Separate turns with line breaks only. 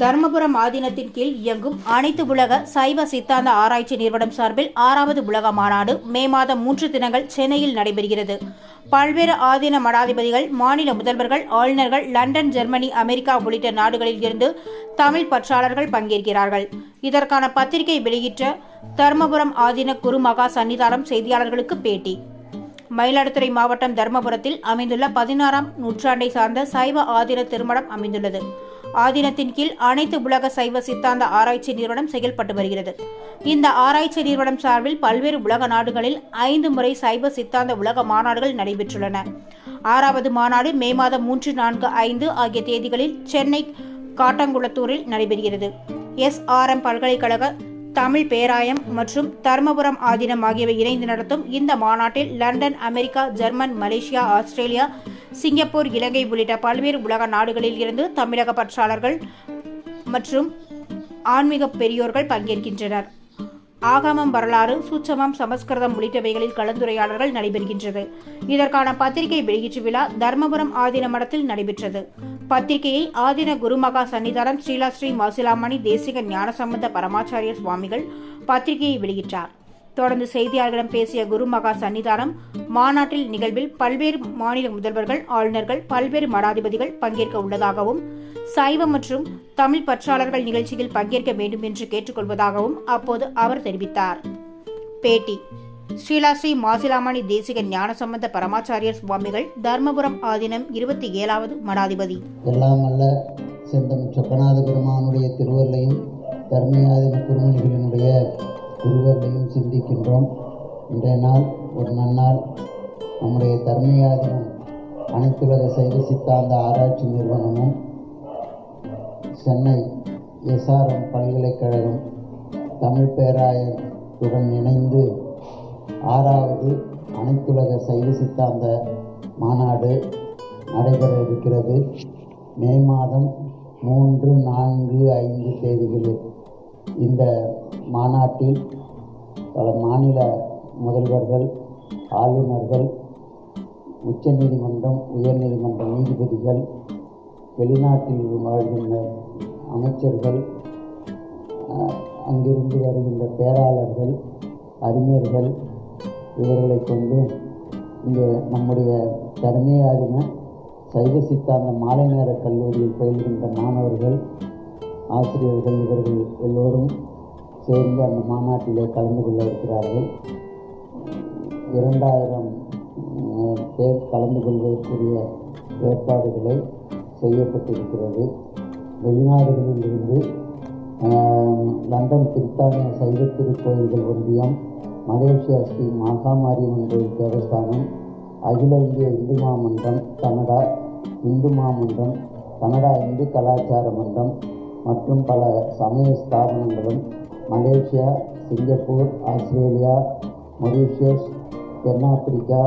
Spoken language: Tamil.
தர்மபுரம் ஆதீனத்தின் கீழ் இயங்கும் அனைத்து உலக சைவ சித்தாந்த ஆராய்ச்சி நிறுவனம் சார்பில் ஆறாவது உலக மாநாடு மே மாதம் மூன்று தினங்கள் சென்னையில் நடைபெறுகிறது. பல்வேறு ஆதீன மடாதிபதிகள் மாநில முதல்வர்கள் ஆளுநர்கள் லண்டன் ஜெர்மனி அமெரிக்கா உள்ளிட்ட நாடுகளில் இருந்து தமிழ் பற்றாளர்கள் பங்கேற்கிறார்கள். இதற்கான பத்திரிகை வெளியிட்ட தர்மபுரம் ஆதீன குருமகா சன்னிதானம் செய்தியாளர்களுக்கு பேட்டி. மயிலாடுதுறை மாவட்டம் தர்மபுரத்தில் அமைந்துள்ள பதினாறாம் நூற்றாண்டை சார்ந்த சைவ ஆதீன திருமணம் அமைந்துள்ளது. ஆதீனத்தின் கீழ் அனைத்து உலக சைவ சித்தாந்த ஆராய்ச்சி நிறுவனம் செயல்பட்டு வருகிறது. இந்த ஆராய்ச்சி நிறுவனம் சார்பில் பல்வேறு உலக நாடுகளில் ஐந்து முறை சைவ சித்தாந்த உலக மாநாடுகள் நடைபெற்றுள்ளன. ஆறாவது மாநாடு மே மாதம் மூன்று நான்கு ஐந்து ஆகிய தேதிகளில் சென்னை காட்டங்குளத்தூரில் நடைபெறுகிறது. எஸ்ஆர்எம் பல்கலைக்கழக தமிழ் பேராயம் மற்றும் தர்மபுரம் ஆதீனம் ஆகியவை இணைந்து நடத்தும் இந்த மாநாட்டில் London America German Malaysia Australia Singapore Ilangai உள்ளிட்ட பல்வேறு உலக நாடுகளில் இருந்து தமிழக பற்றாளர்கள் மற்றும் ஆன்மீக பெரியோர்கள் பங்கேற்கின்றனர். ஆகமம் வரலாறு சூட்சமம் சமஸ்கிருதம் உள்ளிட்டவைகளில் கலந்துரையாடல்கள் நடைபெறுகின்றது. இதற்கான பத்திரிகை வெளியீட்டு விழா தர்மபுரம் ஆதீன மடத்தில் நடைபெற்றது. பத்திரிகையை ஆதீன குருமகா சன்னிதானம் ஸ்ரீலா ஸ்ரீ மாசிலாமணி தேசிக ஞானசம்பந்த பரமாச்சாரிய சுவாமிகள் பத்திரிகையை வெளியிட்டார். தொடர்ந்து செய்தியாளர்களிடம் பேசிய குருமகா சன்னிதானம் மாநாட்டில் நிகழ்வில் பல்வேறு மாநில முதல்வர்கள் ஆளுநர்கள் பல்வேறு மடாதிபதிகள் பங்கேற்க உள்ளதாகவும் சைவ மற்றும் தமிழ் பற்றாளர்கள் நிகழ்ச்சியில் பங்கேற்க வேண்டும் என்று கேட்டுக்கொள்வதாகவும் அப்போது அவர் தெரிவித்தார். பேட்டி. ஸ்ரீலா ஸ்ரீ மாசிலாமணி தேசிக ஞானசம்பந்த பரமாச்சாரியர் சுவாமிகள் தர்மபுரம் ஆதீனம் இருபத்தி ஏழாவது மடாதிபதி.
எல்லாம் அல்ல செந்தம் சொக்கநாத பெருமானுடைய திருவருளையும் தர்மயாதின குருமணிகளினுடைய திருவருளையும் சிந்திக்கின்றோம். இன்றைய நாள் ஒரு நன்னாள் நம்முடைய தர்மயாதினம் அனைத்துலக சைவ சித்தாந்த ஆராய்ச்சி நிறுவனமும் சென்னை எஸ்ஆர்எம் பல்கலைக்கழகம் தமிழ் பேராயத்துடன் இணைந்து ஆறாவது அனைத்துலக சைவ சித்தாந்த மாநாடு நடைபெற இருக்கிறது. மே மாதம் மூன்று நான்கு ஐந்து தேதிகளில் இந்த மாநாட்டில் பல மாநில முதல்வர்கள் ஆளுநர்கள் உச்ச நீதிமன்றம் உயர்நீதிமன்ற நீதிபதிகள் வெளிநாட்டில் வாழ்கின்ற அமைச்சர்கள் அங்கிருந்து வருகின்ற பேராளர்கள் அறிஞர்கள் இவர்களை கொண்டு இங்கே நம்முடைய தர்மயாதின சைவ சித்தாந்த மாலை நேர கல்லூரியில் பயில்கின்ற மாணவர்கள் ஆசிரியர்கள் இவர்கள் எல்லோரும் சேர்ந்து அந்த மாநாட்டிலே கலந்து கொள்ள இருக்கிறார்கள். இரண்டாயிரம் பேர் கலந்து கொள்வதற்குரிய ஏற்பாடுகளை செய்யப்பட்டிருக்கிறது. வெளிநாடுகளில் இருந்து லண்டன் பிரித்தானிய சைவ திருக்கோயில்கள் ஒன்றியம் மலேசியா ஸ்ரீ மாகாமாரியம்மன் கோயில் தேவஸ்தானம் அகில இந்திய இந்து மாமன்றம் கனடா இந்து மாமன்றம் கனடா இந்து கலாச்சார மன்றம் மற்றும் பல சமய ஸ்தாபனங்களும் மலேசியா சிங்கப்பூர் ஆஸ்திரேலியா மொரீஷியஸ் தென்னாப்பிரிக்கா